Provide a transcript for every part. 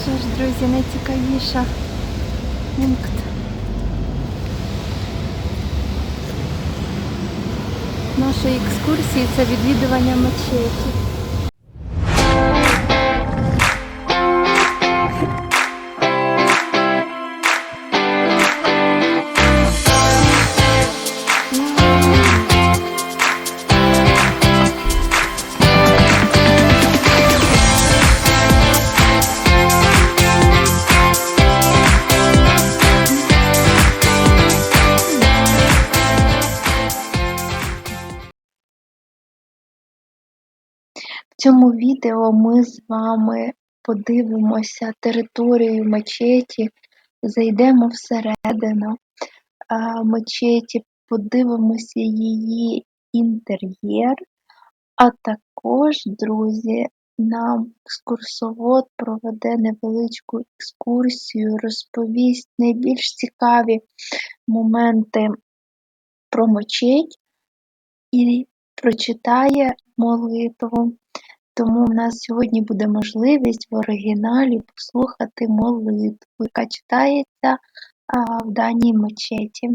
що ж, друзі, найцікавіша пункт. Нашої екскурсії це відвідування мечеті. Цьому відео ми з вами подивимося територію мечеті, зайдемо всередину мечеті, подивимося її інтер'єр, а також, друзі, нам екскурсовод проведе невеличку екскурсію, розповість найбільш цікаві моменти про мечеть і прочитає молитву. Тому в нас сьогодні буде можливість в оригіналі послухати молитву, яка читається а, в даній мечеті.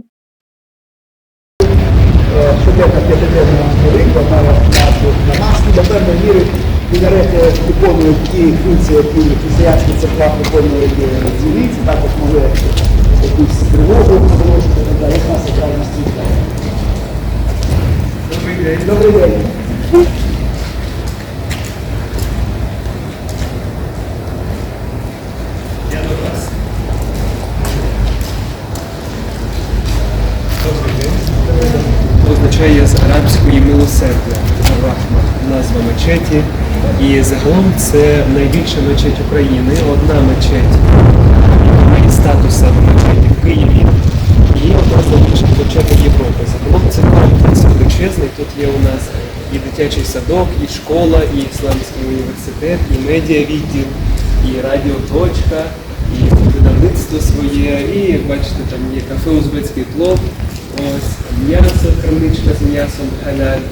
щоденна п'ятиденна молитва на нас і до певної міри мінарети виконують ті функції, які християнські церква виконують дзвіниці, також могли якусь тривогу далі. як нас якраз. Добрий день. Добрий день. Я до вас. Добрий день. Означає з арабської милосердя Рахма, назва мечеті. І загалом це найбільша мечеть України, одна мечеть має статус мечеті в Києві. І одна з найбільших мечетей Європи. Загалом це комплекс величезний. Тут є у нас і дитячий садок, і школа, і ісламський університет, і медіавідділ, і радіоточка, і видавництво своє, і бачите, там є кафе узбецький плов, ось м'ясо, крамничка з м'ясом халяль,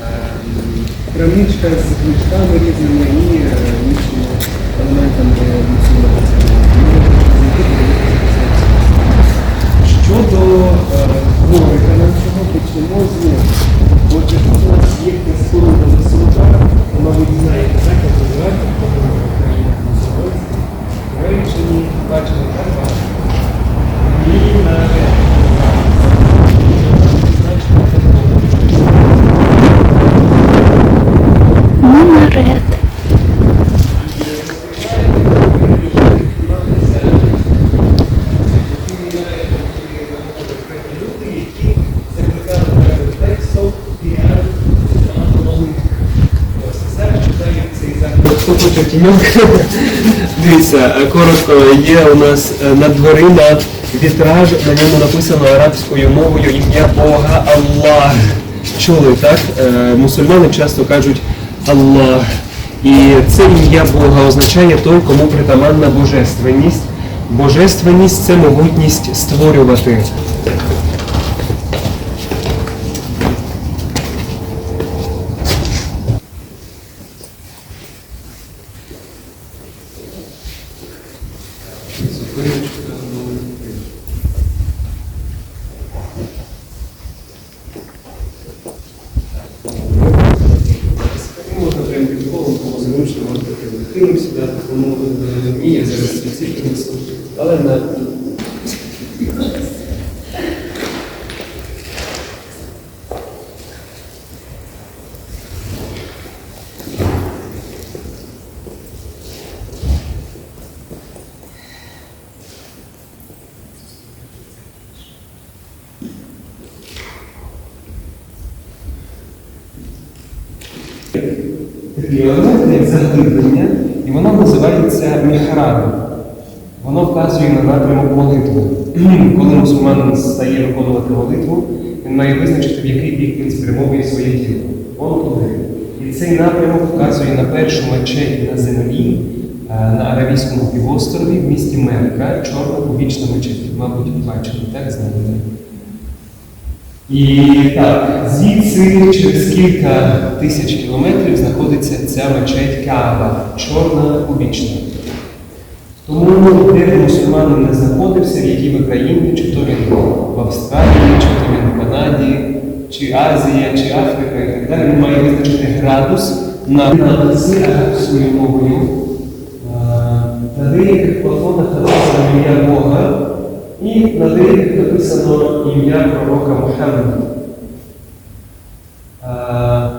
ем, крамничка з книжками різними і е, іншими елементами мусульманського. Щодо е, дворика нашого, почнемо з нього. Отже, тут у нас є споруда висока, ви, мабуть, знаєте, так, як називається, Речені, бачили, так, бачили. І на Тіньок? Дивіться, е, коротко, є у нас е, над дверима вітраж, на ньому написано арабською мовою ім'я Бога Аллах. Чули, так? Е, Мусульмани часто кажуть Аллах. І це ім'я Бога означає той, кому притаманна божественність. Божественність це могутність створювати. Кинув сюди, кому е, вміє зараз світло несу. Але на як заглиблення, і воно називається міхраб. Воно вказує на напрямок молитви. Коли мусульманин стає виконувати молитву, він має визначити, в який бік він спрямовує своє тіло. Воно туди. І цей напрямок вказує на першу мечеть на землі е, на Аравійському півострові в місті Мекка, чорна кубічна мечеть. Мабуть, бачили, так знаєте. І так, звідси через кілька тисяч кілометрів знаходиться ця мечеть Кааба, чорна кубічна. Тому де мусульманин не знаходився, в якій би країні, чи то він в Австралії, чи то він в Канаді, чи Азія, чи Африка і так далі, він має визначити градус на написи арабською мовою. На деяких платформах написано ім'я Бога, і на деяких написано ім'я пророка Мухаммеда. Е,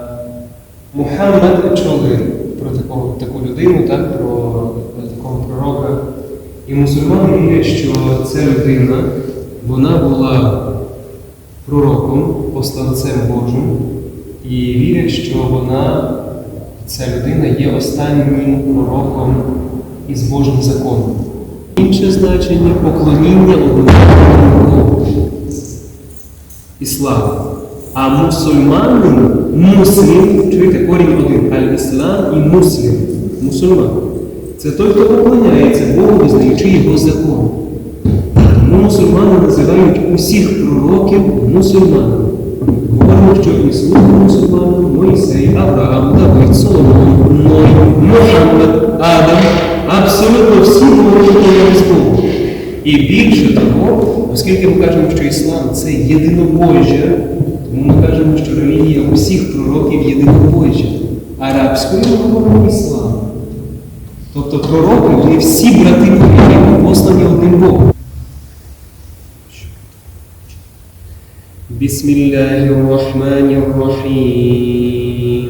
Мухаммед чули про такого, таку людину, так, про такого пророка. І мусульмани вірять, що ця людина вона була пророком, посланцем Божим, і вірять, що вона, ця людина є останнім пророком із Божим законом. Інше значення поклоніння одному. Іслам. А мусульманин, муслім, чуєте, корінь один, аль-іслам і муслім, мусульман. Це той, хто поклоняється Богу, визнаючи його закон. Тому мусульмани називають усіх пророків мусульманами. Говоримо, що Ісус мусульманин, Мойсей, Авраам, Давид, Соломон, Ной, Мухаммед, Адам, абсолютно всі повернуті на Різдво. І більше того, оскільки ми кажемо, що іслам це єдинобожжя, тому ми кажемо, що релігія усіх пророків єдинобожжя. Арабською ми говоримо іслам. Тобто пророки, вони всі брати повітря, послані одним Богом. Бісмілляхі рахмані рахім.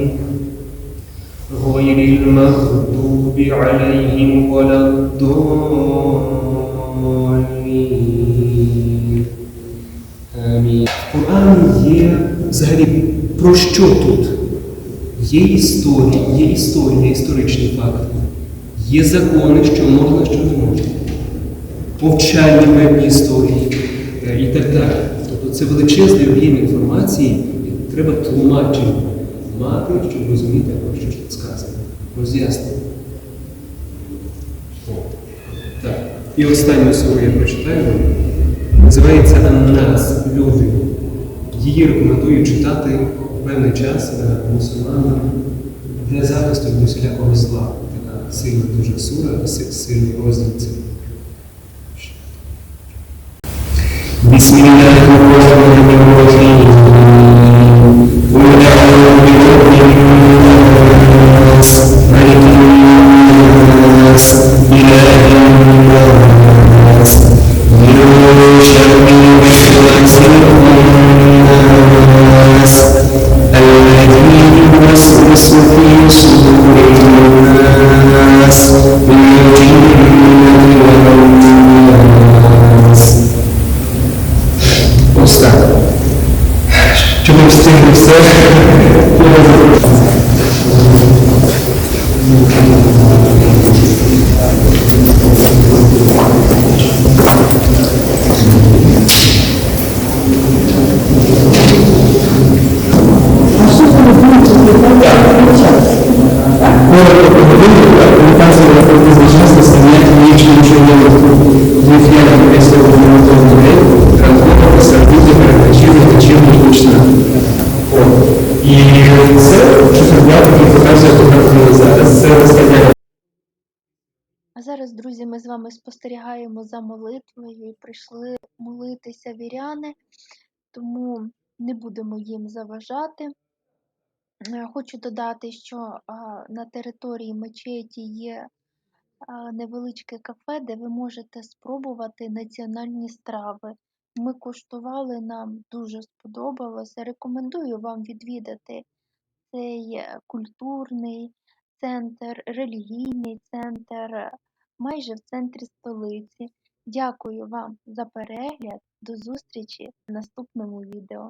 غير المغضوب عليهم ولا الضالين Амінь. Коран є взагалі про що тут? Є історія, є історія, історичні факти, є закони, що можна, що не можна, повчальні певні історії е, і так далі. Тобто це величезний об'єм інформації, і треба тлумачення мати, щоб розуміти, про що ж тут сказано. Роз'яснення. Так. І останню слово я прочитаю. Називається Аннас люди. Її рекомендую читати в певний час для мусульманам для захисту від зла. Така сильна дуже сура, сильний розділ цей. Бісмілля. Щоб ми встигли все. Зараз, друзі, ми з вами спостерігаємо за молитвою і прийшли молитися віряни, тому не будемо їм заважати. Е, Хочу додати, що на території мечеті є невеличке кафе, де ви можете спробувати національні страви. Ми куштували, нам дуже сподобалося. Рекомендую вам відвідати цей е, культурний центр, релігійний центр, майже в центрі столиці. Дякую вам за перегляд. До зустрічі в наступному відео.